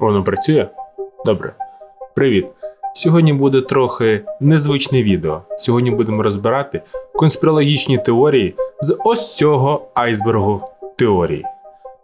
Воно працює? Добре. Привіт. Сьогодні буде трохи незвичне відео. Сьогодні будемо розбирати конспірологічні теорії з ось цього айсбергу теорії.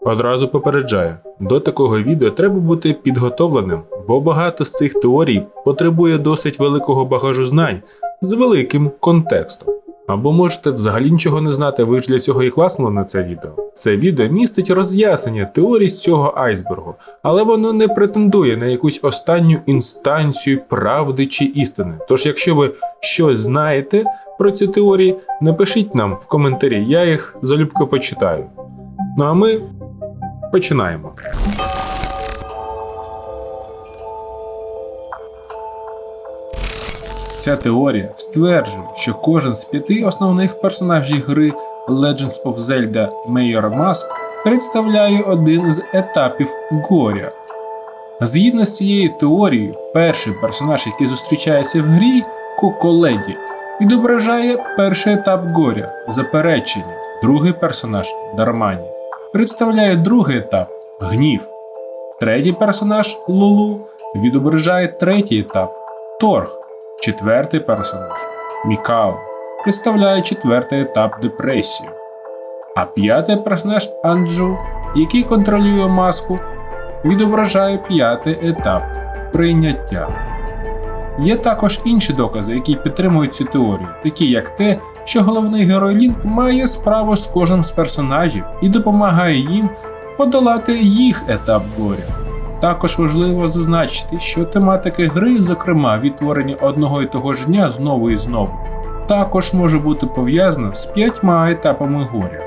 Одразу попереджаю, до такого відео треба бути підготовленим, бо багато з цих теорій потребує досить великого багажу знань з великим контекстом. Або можете взагалі нічого не знати, ви ж для цього і класнули на це відео. Це відео містить роз'яснення теорій з цього айсбергу, але воно не претендує на якусь останню інстанцію правди чи істини. Тож, якщо ви щось знаєте про ці теорії, напишіть нам в коментарі, я їх залюбки почитаю. Ну а ми починаємо. Ця теорія стверджує, що кожен з п'яти основних персонажів гри Legends of Zelda Major Mask представляє один з етапів горя. Згідно з цією теорією, перший персонаж, який зустрічається в грі, Коко Леді, відображає перший етап горя заперечення, другий персонаж Дармані представляє другий етап гнів. Третій персонаж Лулу відображає третій етап торг. Четвертий персонаж Мікао представляє четвертий етап депресії. А п'ятий персонаж Анджу, який контролює маску, відображає п'ятий етап прийняття. Є також інші докази, які підтримують цю теорію, такі як те, що головний герой Лінк має справу з кожним з персонажів і допомагає їм подолати їх етап горя. Також важливо зазначити, що тематика гри, зокрема відтворення одного і того ж дня знову і знову, також може бути пов'язана з п'ятьма етапами горя.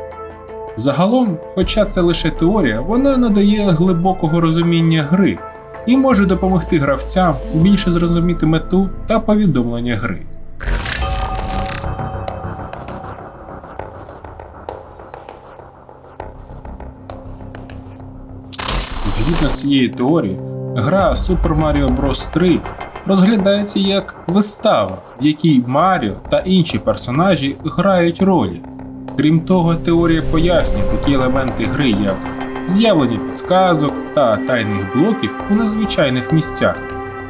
Загалом, хоча це лише теорія, вона надає глибокого розуміння гри і може допомогти гравцям більше зрозуміти мету та повідомлення гри. Згідно з цією теорією, гра Super Mario Bros. 3 розглядається як вистава, в якій Маріо та інші персонажі грають ролі. Крім того, теорія пояснює такі елементи гри, як з'явлення підсказок та тайних блоків у незвичайних місцях,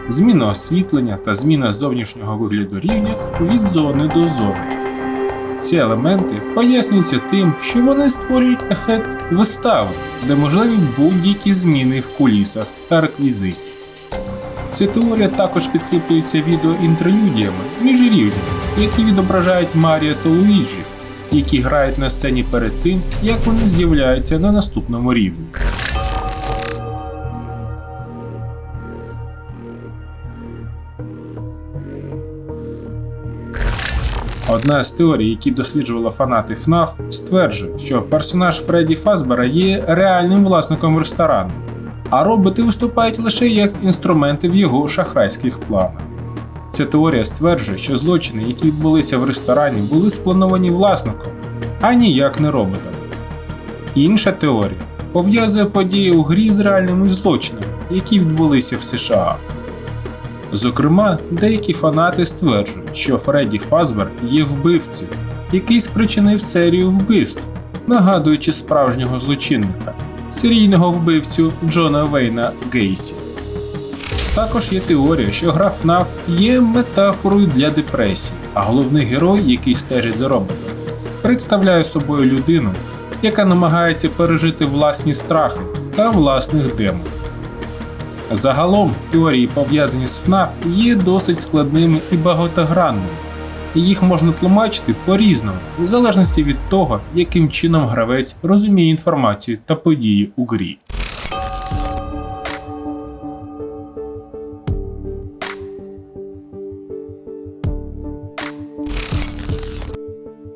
зміна освітлення та зміна зовнішнього вигляду рівня від зони до зони. Ці елементи пояснюються тим, що вони створюють ефект вистави, де можливі будь-які зміни в кулісах та реквізиті. Ця теорія також підкріплюється відеоінтерлюдіями між рівнями, які відображають Марія та Луїджі, які грають на сцені перед тим, як вони з'являються на наступному рівні. Одна з теорій, які досліджували фанати FNAF, стверджує, що персонаж Фредді Фазбера є реальним власником ресторану, а роботи виступають лише як інструменти в його шахрайських планах. Ця теорія стверджує, що злочини, які відбулися в ресторані, були сплановані власником, а ніяк не роботом. Інша теорія пов'язує події у грі з реальними злочинами, які відбулися в США. Зокрема, деякі фанати стверджують, що Фредді Фазбер є вбивцею, який спричинив серію вбивств, нагадуючи справжнього злочинника, серійного вбивцю Джона Вейна Гейсі. Також є теорія, що гра FNAF є метафорою для депресії, а головний герой, який стежить за роботом, представляє собою людину, яка намагається пережити власні страхи та власних демонів. Загалом теорії, пов'язані з FNAF, є досить складними і багатогранними, і їх можна тлумачити по-різному, в залежності від того, яким чином гравець розуміє інформацію та події у грі.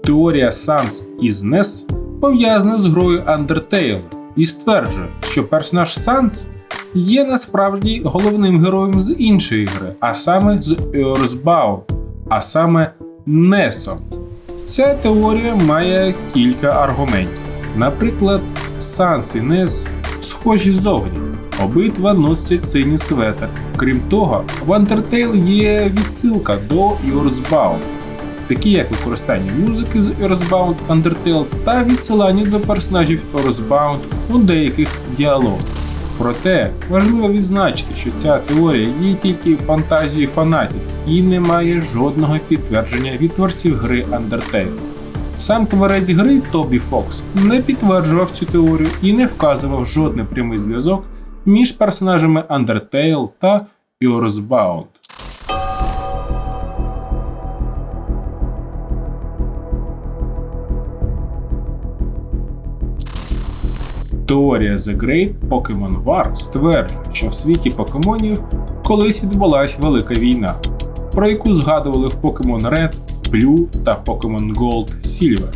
Теорія Sans із NES пов'язана з грою Undertale і стверджує, що персонаж Sans є насправді головним героєм з іншої гри, а саме з Earthbound, а саме Несом. Ця теорія має кілька аргументів. Наприклад, Санс і Нес схожі зовні, обидва носять синій светр. Крім того, в Undertale є відсилка до Earthbound, такі як використання музики з Earthbound Undertale та відсилання до персонажів Earthbound у деяких діалогах. Проте важливо відзначити, що ця теорія є тільки фантазією фанатів і не має жодного підтвердження від творців гри Undertale. Сам творець гри Тобі Фокс не підтверджував цю теорію і не вказував жодний прямий зв'язок між персонажами Undertale та Earthbound. Теорія The Great Pokemon War стверджує, що в світі покемонів колись відбулася велика війна, про яку згадували в Pokemon Red, Blue та Pokemon Gold Silver.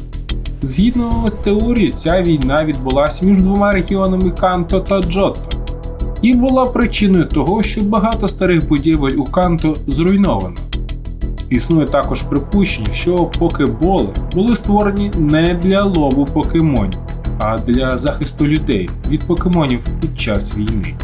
Згідно з теорією, ця війна відбулася між двома регіонами Канто та Джотто, і була причиною того, що багато старих будівель у Канто зруйновано. Існує також припущення, що покеболи були створені не для лову покемонів, а для захисту людей від покемонів під час війни.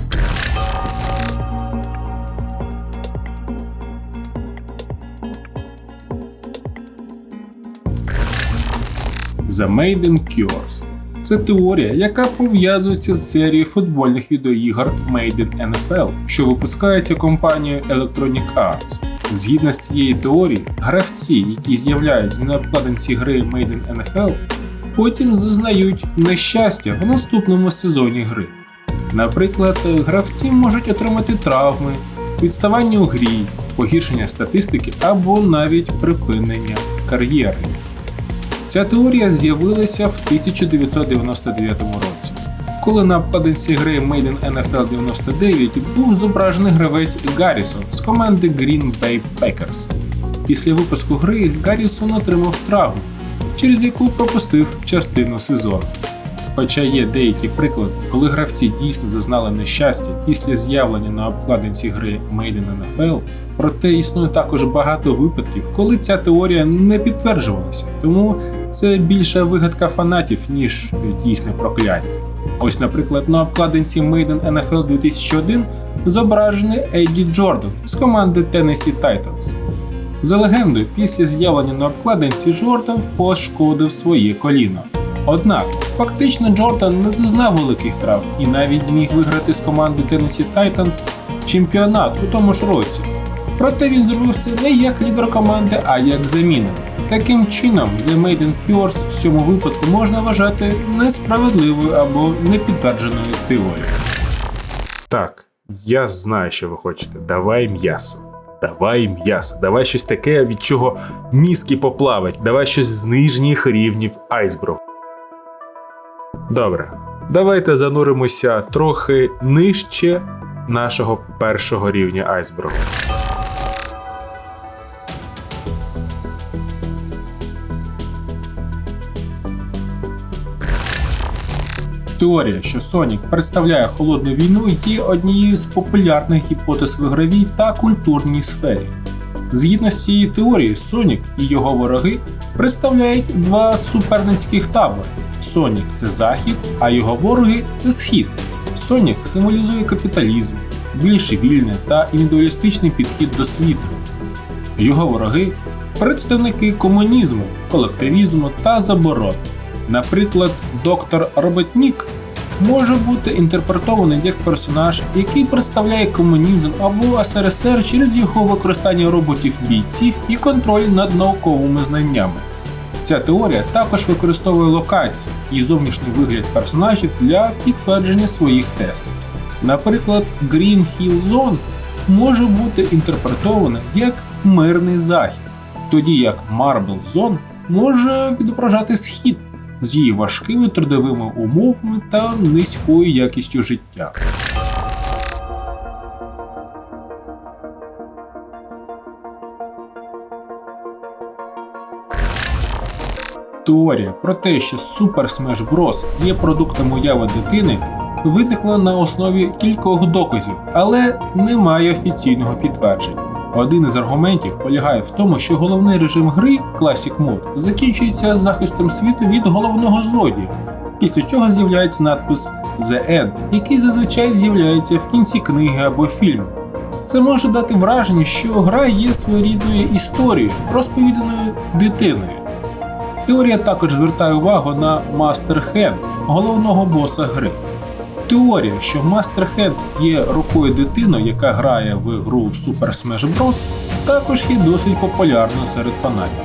The Maiden Cures це теорія, яка пов'язується з серією футбольних відеоігор Maiden NFL, що випускається компанією Electronic Arts. Згідно з цією теорією, гравці, які з'являються на обкладинці гри Maiden NFL, потім зазнають нещастя в наступному сезоні гри. Наприклад, гравці можуть отримати травми, відставання у грі, погіршення статистики або навіть припинення кар'єри. Ця теорія з'явилася в 1999 році, коли на обкладинці гри Maiden NFL 99 був зображений гравець Гаррісон з команди Green Bay Packers. Після випуску гри Гаррісон отримав травму, через яку пропустив частину сезону. Хоча є деякі приклади, коли гравці дійсно зазнали нещастя після з'явлення на обкладинці гри Maiden NFL, проте існує також багато випадків, коли ця теорія не підтверджувалася, тому це більше вигадка фанатів, ніж дійсне прокляття. Ось, наприклад, на обкладинці Maiden NFL 2001 зображений Едді Джордан з команди Tennessee Titans. За легендою, після з'явлення на обкладинці Джордан пошкодив своє коліно. Однак, фактично Джордан не зазнав великих травм і навіть зміг виграти з командою Tennessee Titans чемпіонат у тому ж році. Проте він зробив це не як лідер команди, а як заміна. Таким чином, The Maiden Cures в цьому випадку можна вважати несправедливою або непідтвердженою теорією. Так, я знаю, що ви хочете. Давай м'ясо. Давай м'ясо. Давай щось таке, від чого мізки поплавать. Давай щось з нижніх рівнів айсбру. Добре. Давайте зануримося трохи нижче нашого першого рівня айсбергу. Теорія, що Сонік представляє холодну війну, є однією з популярних гіпотез в ігровій та культурній сфері. Згідно з цією теорією, Сонік і його вороги представляють два суперницьких табори. Сонік це захід, а його вороги це схід. Сонік символізує капіталізм, більш вільний та індивідуалістичний підхід до світу. Його вороги представники комунізму, колективізму та заборон. Наприклад, доктор Роботнік може бути інтерпретований як персонаж, який представляє комунізм або СРСР через його використання роботів-бійців і контроль над науковими знаннями. Ця теорія також використовує локації і зовнішній вигляд персонажів для підтвердження своїх тез. Наприклад, Green Hill Zone може бути інтерпретований як мирний захід, тоді як Marble Zone може відображати схід з її важкими трудовими умовами та низькою якістю життя. Теорія про те, що Super Smash Bros. є продуктом уяви дитини, виникла на основі кількох доказів, але немає офіційного підтвердження. Один із аргументів полягає в тому, що головний режим гри Classic Mode закінчується захистом світу від головного злодія, після чого з'являється надпис The End, який зазвичай з'являється в кінці книги або фільму. Це може дати враження, що гра є своєрідною історією, розповіданою дитиною. Теорія також звертає увагу на Master Hand, головного боса гри. Теорія, що Мастер Хед є рукою дитини, яка грає в гру Super Smash Bros., також є досить популярною серед фанатів.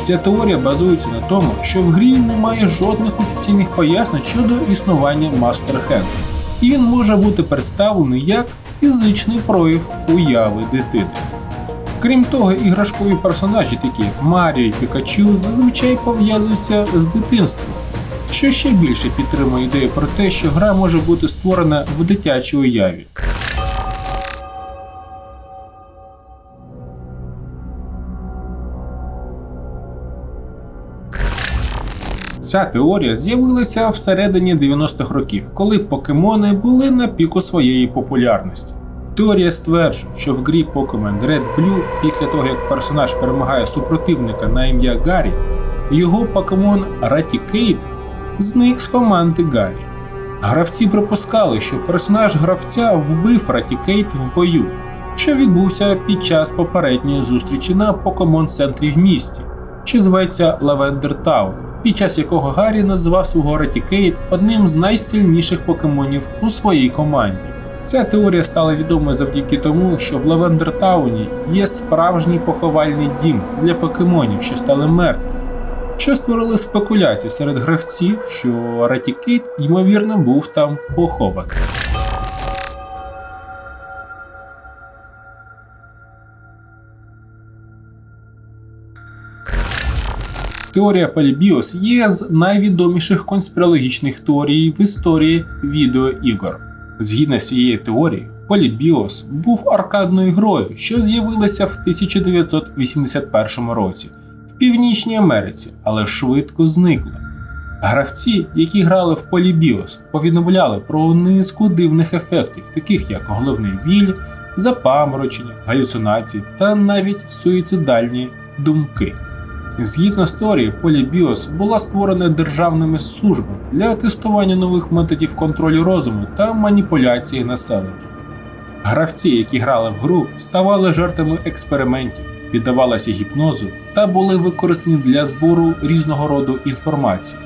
Ця теорія базується на тому, що в грі немає жодних офіційних пояснень щодо існування Мастер Хед, і він може бути представлений як фізичний прояв уяви дитини. Крім того, іграшкові персонажі, такі як Маріо і Пікачу, зазвичай пов'язуються з дитинством, що ще більше підтримує ідею про те, що гра може бути створена в дитячій уяві. Ця теорія з'явилася всередині 90-х років, коли покемони були на піку своєї популярності. Теорія стверджує, що в грі Pokemon Red Blue, після того як персонаж перемагає супротивника на ім'я Гаррі, його покемон Ратікейт зник з команди Гаррі. Гравці припускали, що персонаж гравця вбив Ратікейт в бою, що відбувся під час попередньої зустрічі на покемон центрі в місті, що зветься Лавендер Таун, під час якого Гаррі назвав свого Ратікейт одним з найсильніших покемонів у своїй команді. Ця теорія стала відомою завдяки тому, що в Лавендертауні є справжній поховальний дім для покемонів, що стали мертвими, що створили спекуляції серед гравців, що Ратікейт, ймовірно, був там похований. Теорія Полібіос є з найвідоміших конспірологічних теорій в історії відеоігор. Згідно з цієї теорії, Полібіос був аркадною грою, що з'явилася в 1981 році в Північній Америці, але швидко зникла. Гравці, які грали в Полібіос, повідомляли про низку дивних ефектів, таких як головний біль, запаморочення, галюцинації та навіть суїцидальні думки. Згідно з теорії, Полібіос була створена державними службами для тестування нових методів контролю розуму та маніпуляції населення. Гравці, які грали в гру, ставали жертвами експериментів, піддавалися гіпнозу та були використані для збору різного роду інформації.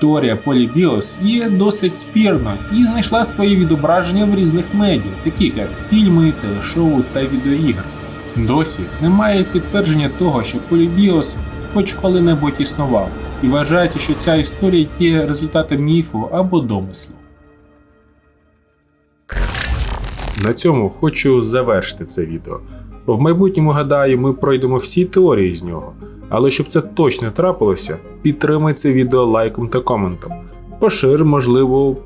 Теорія Полібіос є досить спірна і знайшла своє відображення в різних медіа, таких як фільми, телешоу та відеоігри. Досі немає підтвердження того, що Полібіос хоч коли-небудь існував, і вважається, що ця історія є результатом міфу або домислу. На цьому хочу завершити це відео. В майбутньому, гадаю, ми пройдемо всі теорії з нього. Але щоб це точно трапилося, підтримай це відео лайком та коментом. Пошир, можливо,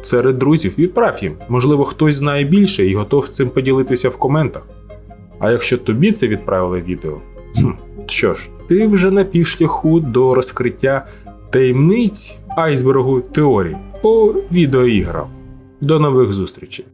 серед друзів, відправ їм. Можливо, хтось знає більше і готов цим поділитися в коментах. А якщо тобі це відправили відео, хм, що ж, ти вже на півшляху до розкриття таємниць айсбергу теорії по відеоіграм. До нових зустрічей!